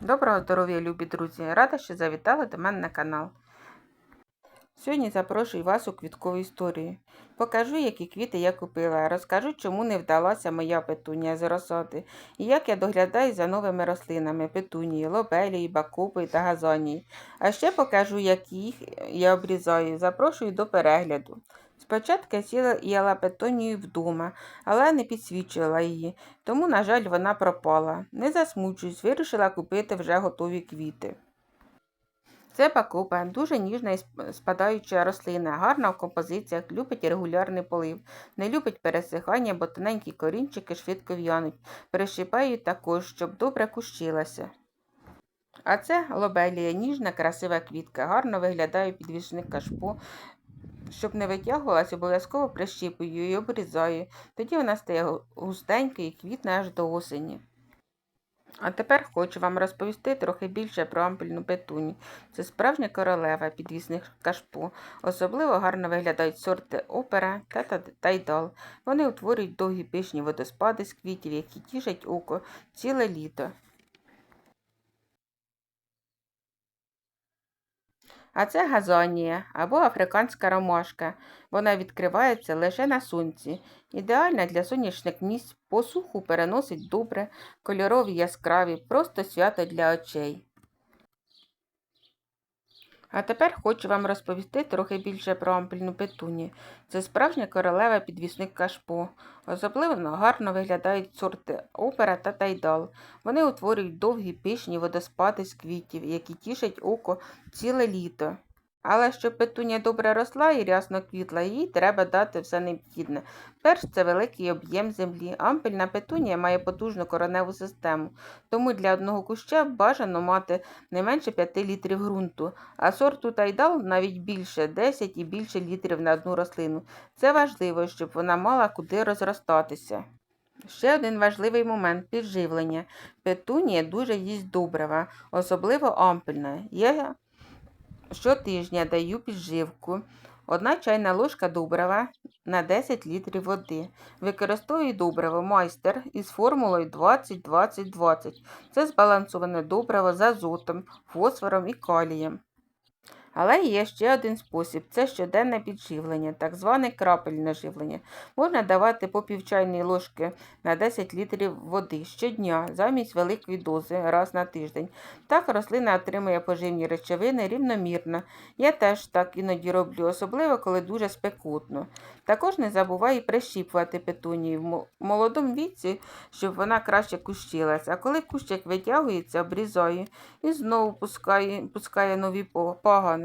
Доброго здоров'я, любі друзі! Рада, що завітали до мене на канал. Сьогодні запрошую вас у квіткову історію. Покажу, які квіти я купила, розкажу, чому не вдалася моя петунія з розсади, і як я доглядаю за новими рослинами петунії, лобелії, бакупи та газонії. А ще покажу, як їх я обрізаю. Запрошую до перегляду. Спочатку я сіяла петунію вдома, але не підсвічувала її, тому, на жаль, вона пропала. Не засмучуюсь, вирішила купити вже готові квіти. Це бакупа, дуже ніжна і спадаюча рослина, гарна в композиціях, любить регулярний полив, не любить пересихання, бо тоненькі корінчики швидко в'януть. Перещипають також, щоб добре кущилася. А це лобелія, ніжна, красива квітка, гарно виглядає підвісник кашпо. Щоб не витягувалась, обов'язково прищіпую і обрізаю. Тоді вона стає густенькою і квітне аж до осені. А тепер хочу вам розповісти трохи більше про ампельну петуні. Це справжня королева підвісних кашпо. Особливо гарно виглядають сорти опера та тайдал. Вони утворюють довгі пишні водоспади з квітів, які тішать око ціле літо. А це газонія або африканська ромашка. Вона відкривається лише на сонці. Ідеальна для сонячних місць, посуху переносить добре, кольорові яскраві, просто свято для очей. А тепер хочу вам розповісти трохи більше про ампельну петуні. Це справжня королева підвісник кашпо. Особливо гарно виглядають сорти опера та тайдал. Вони утворюють довгі пишні водоспади з квітів, які тішать око ціле літо. Але щоб петуня добре росла і рясно квітла, їй треба дати все необхідне. Перш це великий об'єм землі. Ампельна петунія має потужну короневу систему, тому для одного куща бажано мати не менше 5 літрів ґрунту, а сорту тайдал навіть більше 10 і більше літрів на одну рослину. Це важливо, щоб вона мала куди розростатися. Ще один важливий момент підживлення. Петунія дуже їсть добрива, особливо ампельна. Є Щотижня даю підживку. Одна чайна ложка добрива на 10 літрів води. Використовую добриво майстер із формулою 20-20-20. Це збалансоване добриво з азотом, фосфором і калієм. Але є ще один спосіб це щоденне підживлення, так зване крапельне живлення. Можна давати по півчайної ложки на 10 літрів води щодня замість великої дози раз на тиждень. Так рослина отримує поживні речовини рівномірно. Я теж так іноді роблю, особливо коли дуже спекотно. Також не забувай прищіпувати петунію в молодому віці, щоб вона краще кущилась. А коли кущик витягується, обрізаю і знову пускає, пускає нові пагани.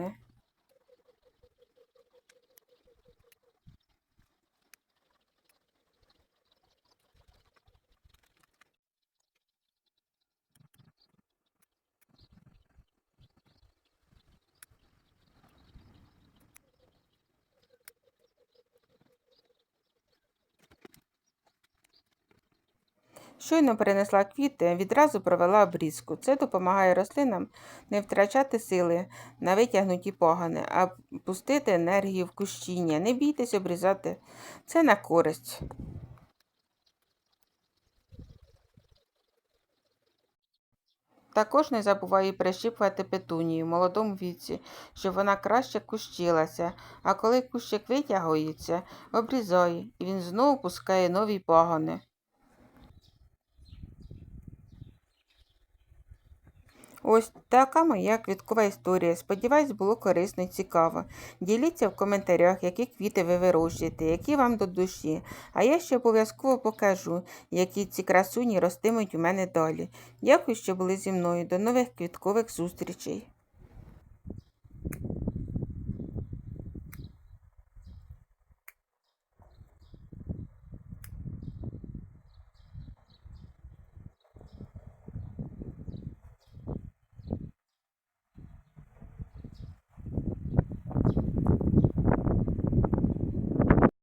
Щойно перенесла квіти, відразу провела обрізку. Це допомагає рослинам не втрачати сили на витягнуті погани, а пустити енергію в кущіння. Не бійтесь обрізати це на користь. Також не забуваю прищіпувати петунію в молодому віці, щоб вона краще кущилася, а коли кущик витягується, обрізаю, і він знову пускає нові пагони. Ось така моя квіткова історія. Сподіваюсь, було корисно і цікаво. Діліться в коментарях, які квіти ви вирощуєте, які вам до душі. А я ще обов'язково покажу, які ці красуні ростимуть у мене далі. Дякую, що були зі мною. До нових квіткових зустрічей!